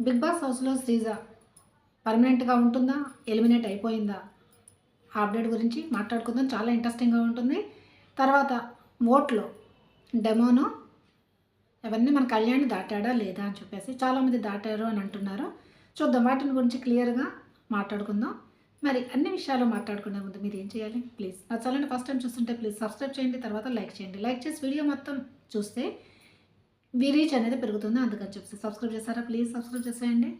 Big boss హౌస్లో శ్రీజ పర్మనెంట్గా ఉంటుందా? ఎలిమినేట్ అయిపోయిందా? ఆ అప్డేట్ గురించి మాట్లాడుకుందాం. చాలా ఇంట్రెస్టింగ్గా ఉంటుంది. తర్వాత ఓట్లు డెమోను అవన్నీ మన కళ్యాణ్ దాటాడా లేదా అని చెప్పేసి చాలామంది దాటారు అని అంటున్నారు. చూద్దాం. వాటిని గురించి క్లియర్గా మాట్లాడుకుందాం. మరి అన్ని విషయాలు మాట్లాడుకునే ముందు మీరు ఏం చేయాలి? ప్లీజ్. నా ఛానల్ని ఫస్ట్ టైం చూస్తుంటే ప్లీజ్ సబ్స్క్రైబ్ చేయండి. తర్వాత లైక్ చేయండి. లైక్ చేసి వీడియో మొత్తం చూస్తే మీ రీచ్ అనేది పెరుగుతుంది అందుకని చెప్పి సబ్స్క్రైబ్ చేస్తారా ప్లీజ్ సబ్స్క్రైబ్ చేసేయండి.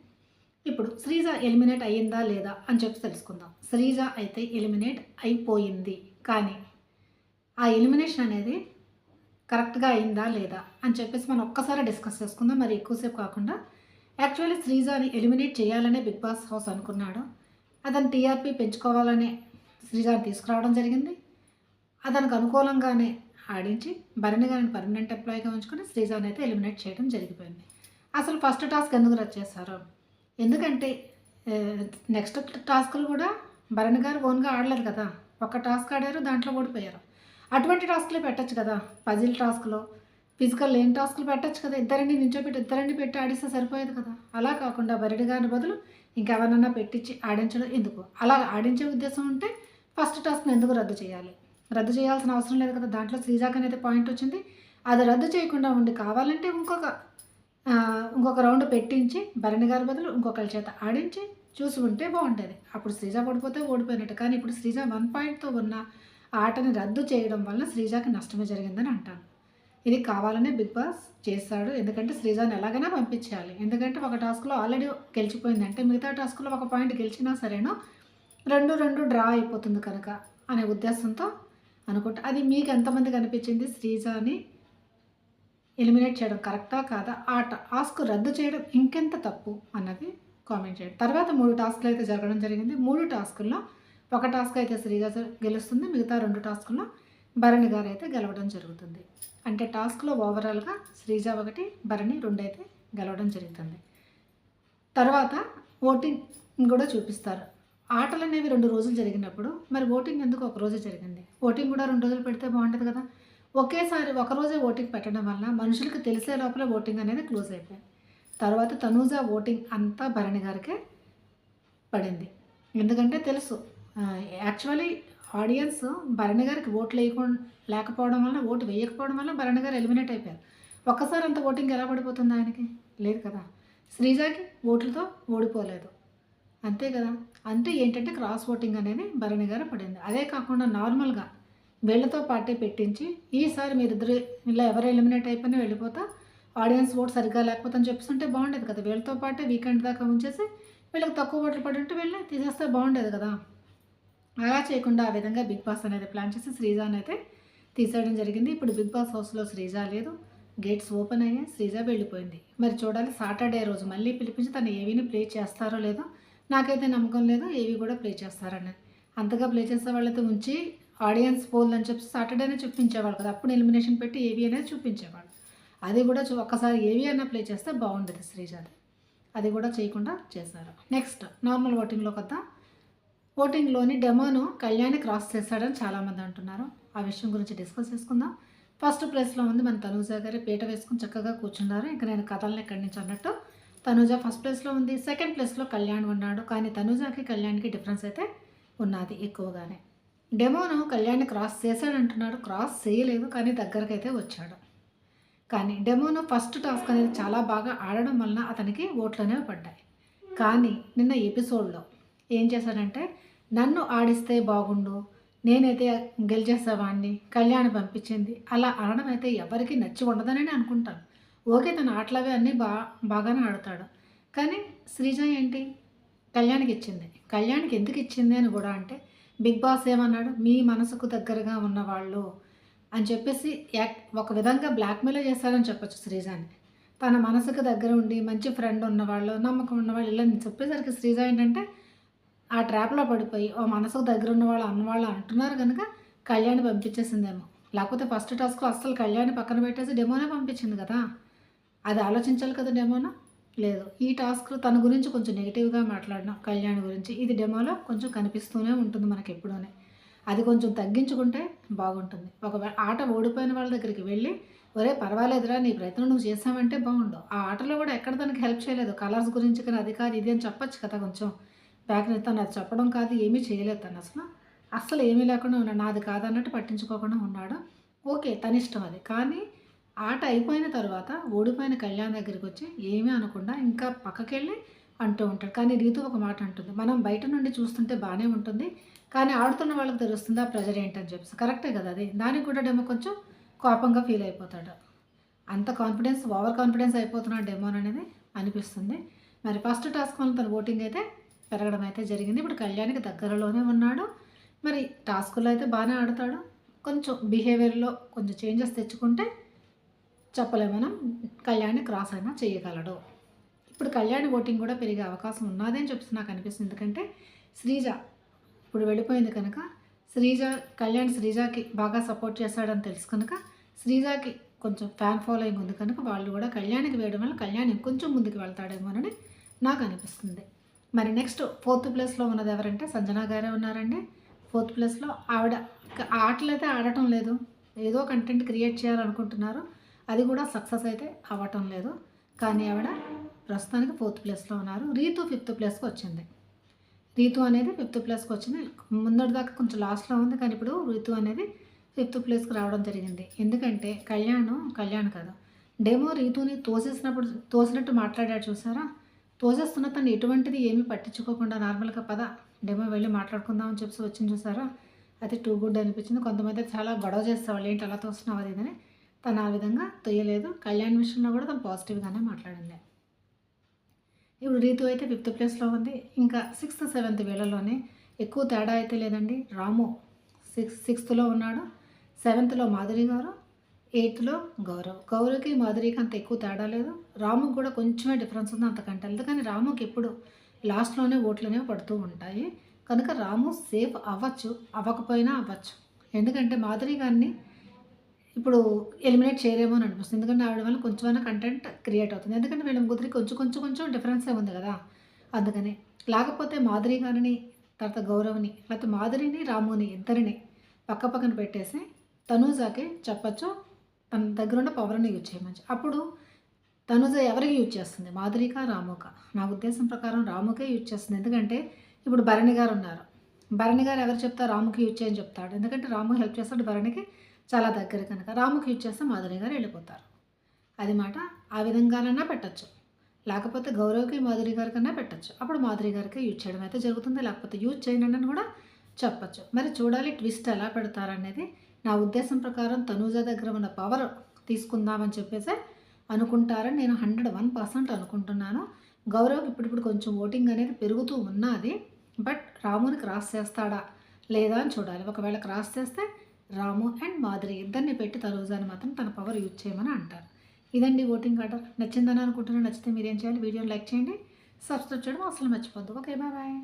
ఇప్పుడు శ్రీజ ఎలిమినేట్ అయ్యిందా లేదా అని చెప్పి తెలుసుకుందాం. శ్రీజ అయితే ఎలిమినేట్ అయిపోయింది. కానీ ఆ ఎలిమినేషన్ అనేది కరెక్ట్గా అయిందా లేదా అని చెప్పేసి మనం ఒక్కసారి డిస్కస్ చేసుకుందాం. మరి ఎక్కువసేపు కాకుండా యాక్చువల్లీ శ్రీజాని ఎలిమినేట్ చేయాలనే బిగ్ బాస్ హౌస్ అనుకున్నాడు. అతను టీఆర్పీ పెంచుకోవాలనే శ్రీజాని తీసుకురావడం జరిగింది. అతనికి అనుకూలంగానే ఆడించి భరణి గారిని పర్మనెంట్ ఎంప్లాయీగా ఉంచుకొని శ్రీజాని అయితే ఎలిమినేట్ చేయడం జరిగిపోయింది. అసలు ఫస్ట్ టాస్క్ ఎందుకు రద్దు చేశారు? ఎందుకంటే నెక్స్ట్ టాస్క్లు కూడా భరణి గారు ఓన్గా ఆడలేదు కదా. ఒక్క టాస్క్ ఆడారు దాంట్లో ఓడిపోయారు. అటువంటి టాస్క్లే పెట్టచ్చు కదా. పజిల్ టాస్క్లో ఫిజికల్ లేని టాస్క్లు పెట్టచ్చు కదా. ఇద్దరిని నించోపెట్టి ఇద్దరిని పెట్టి ఆడిస్తే సరిపోయేది కదా. అలా కాకుండా బరిడి గారిని బదులు ఇంకెవరన్నా పెట్టించి ఆడించడం ఎందుకు? అలా ఆడించే ఉద్దేశం ఉంటే ఫస్ట్ టాస్క్ని ఎందుకు రద్దు చేయాలి? రద్దు చేయాల్సిన అవసరం లేదు కదా. దాంట్లో శ్రీజాక్ అనేది పాయింట్ వచ్చింది. అది రద్దు చేయకుండా ఉండి కావాలంటే ఇంకొక ఇంకొక రౌండ్ పెట్టించి భరణి గారి బదులు ఇంకొకరి చేత ఆడించి చూసి ఉంటే బాగుంటుంది అప్పుడు శ్రీజ పడిపోతే ఓడిపోయినట్టు. కానీ ఇప్పుడు శ్రీజ వన్ పాయింట్తో ఉన్న ఆటని రద్దు చేయడం వల్ల శ్రీజాకి నష్టమే జరిగిందని అంటాను ఇది కావాలనే బిగ్ బాస్ చేస్తాడు ఎందుకంటే శ్రీజాని ఎలాగైనా పంపించేయాలి. ఎందుకంటే ఒక టాస్క్లో ఆల్రెడీ గెలిచిపోయిందంటే మిగతా టాస్క్లో ఒక పాయింట్ గెలిచినా సరేనో రెండు రెండు డ్రా అయిపోతుంది కనుక అనే ఉద్దేశంతో అనుకుంటా. అది మీకు ఎంతమంది కనిపించింది శ్రీజాని ఎలిమినేట్ చేయడం కరెక్టా కాదా? ఆ టాస్క్ రద్దు చేయడం ఇంకెంత తప్పు? అన్నది కామెంట్ చేయండి. తర్వాత మూడు టాస్క్లు అయితే జరగడం జరిగింది. మూడు టాస్కుల్లో ఒక టాస్క్ అయితే శ్రీజ గెలుస్తుంది. మిగతా రెండు టాస్కుల్లో భరణి గారు అయితే గెలవడం జరుగుతుంది. అంటే టాస్క్లో ఓవరాల్గా శ్రీజ ఒకటి భరణి రెండు అయితే గెలవడం జరుగుతుంది. తర్వాత ఓటింగ్ కూడా చూపిస్తారు. ఆటలు అనేవి రెండు రోజులు జరిగినప్పుడు మరి ఓటింగ్ ఎందుకు ఒక రోజే జరిగింది? ఓటింగ్ కూడా రెండు రోజులు పెడితే బాగుంటుంది కదా. ఒకేసారి ఒక రోజే ఓటింగ్ పెట్టడం వల్ల మనుషులకు తెలిసే లోపల ఓటింగ్ అనేది క్లోజ్ అయిపోయింది. తర్వాత తనూజ ఓటింగ్ అంతా భరణి గారికే పడింది. ఎందుకంటే తెలుసు యాక్చువల్లీ ఆడియన్స్ భరణి గారికి ఓట్లు వేయకుండా లేకపోవడం వల్ల ఓటు వేయకపోవడం వల్ల భరణి గారు ఎలిమినేట్ అయిపోయారు. ఒక్కసారి అంత ఓటింగ్ ఎలా పడిపోతుంది ఆయనకి? లేదు కదా. శ్రీజాకి ఓట్లతో ఓడిపోలేదు. అంతే కదా. అంటే ఏంటంటే క్రాస్ ఓటింగ్ అనేది భరణి గారు పడింది. అదే కాకుండా నార్మల్గా వీళ్ళతో పార్టీ పెట్టించి ఈసారి మీరిద్దరు ఇలా ఎవరు ఎలిమినేట్ అయిపోయినా వెళ్ళిపోతా ఆడియన్స్ ఓట్ సరిగ్గా లేకపోతే అని చెప్పేసి బాగుండేది కదా. వీళ్ళతో పాటే వీకెండ్ దాకా ఉంచేసి వీళ్ళకి తక్కువ ఓట్లు పడి ఉంటే వెళ్ళి తీసేస్తే బాగుండేది కదా. అలా చేయకుండా ఆ విధంగా బిగ్ బాస్ అనేది ప్లాన్ చేసి శ్రీజాని అయితే తీసేయడం జరిగింది. ఇప్పుడు బిగ్ బాస్ హౌస్లో శ్రీజ లేదు. గేట్స్ ఓపెన్ అయ్యాయి శ్రీజ వెళ్ళిపోయింది. మరి చూడాలి సాటర్డే రోజు మళ్ళీ పిలిపించి తను ఏవీని ప్లే చేస్తారో లేదో నాకైతే నమ్మకం లేదు ఏవి కూడా ప్లే చేస్తారని. అంతగా ప్లే చేసే వాళ్ళతో ఉంచి ఆడియన్స్ పోల్ అని చెప్పి సాటర్డేనే చూపించేవాళ్ళు కదా అప్పుడు ఎలిమినేషన్ పెట్టి ఏవి అనేది చూపించేవాళ్ళు. అది కూడా చూ ఒక్కసారి ఏవి అయినా ప్లే చేస్తే బాగుండేది శ్రీజాది. అది కూడా చేయకుండా చేశారు. నెక్స్ట్ నార్మల్ ఓటింగ్లోకి వద్దాం. ఓటింగ్లోని డెమోను కళ్యాణి క్రాస్ చేశాడని చాలామంది అంటున్నారు. ఆ విషయం గురించి డిస్కస్ చేసుకుందాం. ఫస్ట్ ప్లేస్లో ఉంది మన తనూజ గారి పీట వేసుకుని చక్కగా కూర్చున్నారు. ఇంకా నేను కథలను ఎక్కడి నుంచి అన్నట్టు తనుజ ఫస్ట్ ప్లేస్లో ఉంది సెకండ్ ప్లేస్లో కళ్యాణ్ ఉన్నాడు. కానీ తనుజకి కళ్యాణ్కి డిఫరెన్స్ అయితే ఉన్నది ఎక్కువగానే. డెమోను కళ్యాణ్ క్రాస్ చేశాడంటున్నాడు. క్రాస్ చేయలేదు కానీ దగ్గరకు అయితే వచ్చాడు. కానీ డెమోను ఫస్ట్ టాస్క్ అనేది చాలా బాగా ఆడడం వలన అతనికి ఓట్లు అనేవి పడ్డాయి. కానీ నిన్న ఎపిసోడ్లో ఏం చేశాడంటే నన్ను ఆడిస్తే బాగుండు నేనైతే గెలిచేసేవాడిని కళ్యాణ్ పంపించింది. అలా అనడం అయితే ఎవరికి నచ్చి ఉండదని అనుకుంటాను. ఓకే తన ఆటలవే అన్నీ బా బాగానే ఆడతాడు. కానీ శ్రీజ ఏంటి? కళ్యాణ్కి ఇచ్చింది. కళ్యాణ్కి ఎందుకు ఇచ్చింది అని కూడా అంటే బిగ్ బాస్ ఏమన్నాడు? మీ మనసుకు దగ్గరగా ఉన్నవాళ్ళు అని చెప్పేసి యాక్ట్ ఒక విధంగా బ్లాక్మెయిల్ చేశారని చెప్పొచ్చు శ్రీజాని తన మనసుకు దగ్గర ఉండి మంచి ఫ్రెండ్ ఉన్నవాళ్ళు నమ్మకం ఉన్నవాళ్ళు ఇలా చెప్పేసరికి శ్రీజ ఏంటంటే ఆ ట్రాప్లో పడిపోయి ఓ మనసుకు దగ్గర ఉన్నవాళ్ళు అన్నవాళ్ళు అంటున్నారు కనుక కళ్యాణ్ పంపించేసిందేమో. లేకపోతే ఫస్ట్ టాస్క్లో అస్సలు కళ్యాణ్ పక్కన పెట్టేసి డెమోనే పంపించింది కదా. అది ఆలోచించాలి కదా డెమోనా? లేదు. ఈ టాస్క్ తన గురించి కొంచెం నెగిటివ్గా మాట్లాడిన కళ్యాణ్ గురించి ఇది డెమోలో కొంచెం కనిపిస్తూనే ఉంటుంది మనకి ఎప్పుడూనే అది కొంచెం తగ్గించుకుంటే బాగుంటుంది. ఒకవేళ ఆట ఓడిపోయిన వాళ్ళ దగ్గరికి వెళ్ళి ఒరే పర్వాలేదురా నీ ప్రయత్నం నువ్వు చేసావంటే బాగుండు. ఆ ఆటలో కూడా ఎక్కడ తనకి హెల్ప్ చేయలేదు. కలర్స్ గురించి కానీ అది కాదు ఇది అని చెప్పొచ్చు కదా కొంచెం. బ్యాక్ తను అది చెప్పడం కాదు ఏమీ చేయలేదు తను అసలు. అస్సలు ఏమీ లేకుండా ఉన్నాడు. నాది కాదన్నట్టు పట్టించుకోకుండా ఉన్నాడు. ఓకే తన ఇష్టం అది. కానీ ఆట అయిపోయిన తర్వాత ఓడిపోయిన కళ్యాణ్ దగ్గరికి వచ్చి ఏమీ అనకుండా ఇంకా పక్కకెళ్ళి అంటూ ఉంటాడు. కానీ రీతు ఒక మాట అంటుంది. మనం బయట నుండి చూస్తుంటే బాగానే ఉంటుంది కానీ ఆడుతున్న వాళ్ళకి తెలుస్తుంది ఆ ప్రెజర్ ఏంటని చెప్పేసి. కరెక్టే కదా అది. దానికి కూడా డెమో కొంచెం కోపంగా ఫీల్ అయిపోతాడు. అంత కాన్ఫిడెన్స్ ఓవర్ కాన్ఫిడెన్స్ అయిపోతున్నాడు డెమో అనేది అనిపిస్తుంది. మరి ఫస్ట్ టాస్క్ వల్ల తన ఓటింగ్ అయితే పెరగడం అయితే జరిగింది. ఇప్పుడు కళ్యాణ్కి దగ్గరలోనే ఉన్నాడు. మరి టాస్కులో అయితే బాగానే ఆడతాడు. కొంచెం బిహేవియర్లో కొంచెం చేంజెస్ తెచ్చుకుంటే చెప్పలేమనం మనం క్రాస్ అయినా చేయగలడు. ఇప్పుడు కళ్యాణ్ ఓటింగ్ కూడా పెరిగే అవకాశం ఉన్నది అని చెప్పి నాకు అనిపిస్తుంది. ఎందుకంటే శ్రీజ ఇప్పుడు వెళ్ళిపోయింది కనుక శ్రీజ కళ్యాణ్ శ్రీజాకి బాగా సపోర్ట్ చేశాడని తెలుసు కనుక శ్రీజాకి కొంచెం ఫ్యాన్ ఫాలోయింగ్ ఉంది కనుక వాళ్ళు కూడా కళ్యాణ్కి వేయడం వల్ల కళ్యాణ్ ఇంకొంచెం ముందుకు వెళ్తాడేమోనని నాకు అనిపిస్తుంది. మరి నెక్స్ట్ ఫోర్త్ ప్లేస్లో ఉన్నది ఎవరంటే సంజన గారే ఉన్నారండి. ఫోర్త్ ప్లేస్లో ఆవిడ ఆటలు అయితే ఆడటం లేదు. ఏదో కంటెంట్ క్రియేట్ చేయాలనుకుంటున్నారు. అది కూడా సక్సెస్ అయితే అవ్వటం లేదు. కానీ ఆవిడ ప్రస్తుతానికి ఫోర్త్ ప్లేస్లో ఉన్నారు. రీతు ఫిఫ్త్ ప్లేస్కి వచ్చింది. రీతు అనేది ఫిఫ్త్ ప్లేస్కి వచ్చింది. ముందటి దాకా కొంచెం లాస్ట్లో ఉంది. కానీ ఇప్పుడు రీతు అనేది ఫిఫ్త్ ప్లేస్కి రావడం జరిగింది. ఎందుకంటే కళ్యాణం కళ్యాణ్ కాదు. డెమో రీతుని తోసేసినప్పుడు తోసినట్టు మాట్లాడాడు చూసారా? తోసేస్తున్న తను ఎటువంటిది ఏమీ పట్టించుకోకుండా నార్మల్గా పద డెమో వెళ్ళి మాట్లాడుకుందామని చెప్పి వచ్చింది చూసారా? అది టూ గుడ్ అనిపించింది. కొంతమంది చాలా గొడవ చేసేవాళ్ళు. ఏంటి అలా తోస్తున్నావు? అది ఇదని తను ఆ విధంగా తొయ్యలేదు. కళ్యాణ్ విషయంలో కూడా తను పాజిటివ్గానే మాట్లాడింది. ఇప్పుడు రీతు అయితే ఫిఫ్త్ ప్లేస్లో ఉంది. ఇంకా సిక్స్త్ సెవెంత్ వేళలోనే ఎక్కువ తేడా అయితే లేదండి. రాము సిక్స్ సిక్స్త్లో ఉన్నాడు. సెవెంత్లో మాధురి గారు ఎయిత్లో గౌరవ్. గౌరవ్కి మాధురికి అంత ఎక్కువ తేడా లేదు. రాముకి కూడా కొంచెమే డిఫరెన్స్ ఉంది అంతకంటే. అందుకని రాముకి ఎప్పుడు లాస్ట్లోనే ఓట్లనే పడుతూ ఉంటాయి. కనుక రాము సేఫ్ అవ్వచ్చు అవ్వకపోయినా అవ్వచ్చు. ఎందుకంటే మాధురి గారిని ఇప్పుడు ఎలిమినేట్ చేయలేమో అని అనిపిస్తుంది. ఎందుకంటే ఆవిడ వల్ల కొంచెమైనా కంటెంట్ క్రియేట్ అవుతుంది. ఎందుకంటే వీళ్ళ ముగ్గురికి కొంచెం కొంచెం కొంచెం డిఫరెన్సే ఉంది కదా. అందుకని. లేకపోతే మాధురి గారిని తర్వాత గౌరవ్ని లేకపోతే మాధురిని రాముని ఇద్దరిని పక్క పక్కన పెట్టేసి తనూజాకి చెప్పచ్చు. తన దగ్గర ఉన్న పవర్ని యూజ్ చేయమని అప్పుడు తనుజ ఎవరికి యూజ్ చేస్తుంది? మాధురిక రాముక? నా ఉద్దేశం ప్రకారం రాముకే యూజ్ చేస్తుంది. ఎందుకంటే ఇప్పుడు భరణి గారు ఉన్నారు. భరణి గారు ఎవరు చెప్తారు రాముకి యూజ్ చేయని చెప్తాడు. ఎందుకంటే రాము హెల్ప్ చేస్తాడు భరణికి. చాలా దగ్గర కనుక రాముకి యూజ్ చేస్తే మాధురి గారు వెళ్ళిపోతారు. అది మాట ఆ విధంగానన్నా పెట్టచ్చు. లేకపోతే గౌరవ్కి మాధురి గారి కన్నా పెట్టచ్చు. అప్పుడు మాధురి గారికి యూజ్ చేయడం అయితే జరుగుతుంది. లేకపోతే యూజ్ చేయనండి అని కూడా చెప్పచ్చు. మరి చూడాలి ట్విస్ట్ ఎలా పెడతారనేది నా ఉద్దేశం ప్రకారం తనూజ దగ్గర ఉన్న పవర్ తీసుకుందామని చెప్పేసి అనుకుంటారని నేను హండ్రెడ్ వన్ పర్సెంట్ అనుకుంటున్నాను. గౌరవ్కి ఇప్పుడిప్పుడు కొంచెం ఓటింగ్ అనేది పెరుగుతూ ఉన్నది. బట్ రాముని క్రాస్ చేస్తాడా లేదా అని చూడాలి. ఒకవేళ క్రాస్ చేస్తే రాము అండ్ మాధురి ఇద్దరిని పెట్టి తలూజాని మాత్రం తన పవర్ యూజ్ చేయమని అంటారు. ఇదండి ఓటింగ్ ఆర్డర్ నచ్చిందని అనుకుంటున్నాను నచ్చితే మీరేం చేయాలి? వీడియోని లైక్ చేయండి. సబ్స్క్రైబ్ చేయడం అసలు మర్చిపోద్దు ఓకే బాయ్ బాయ్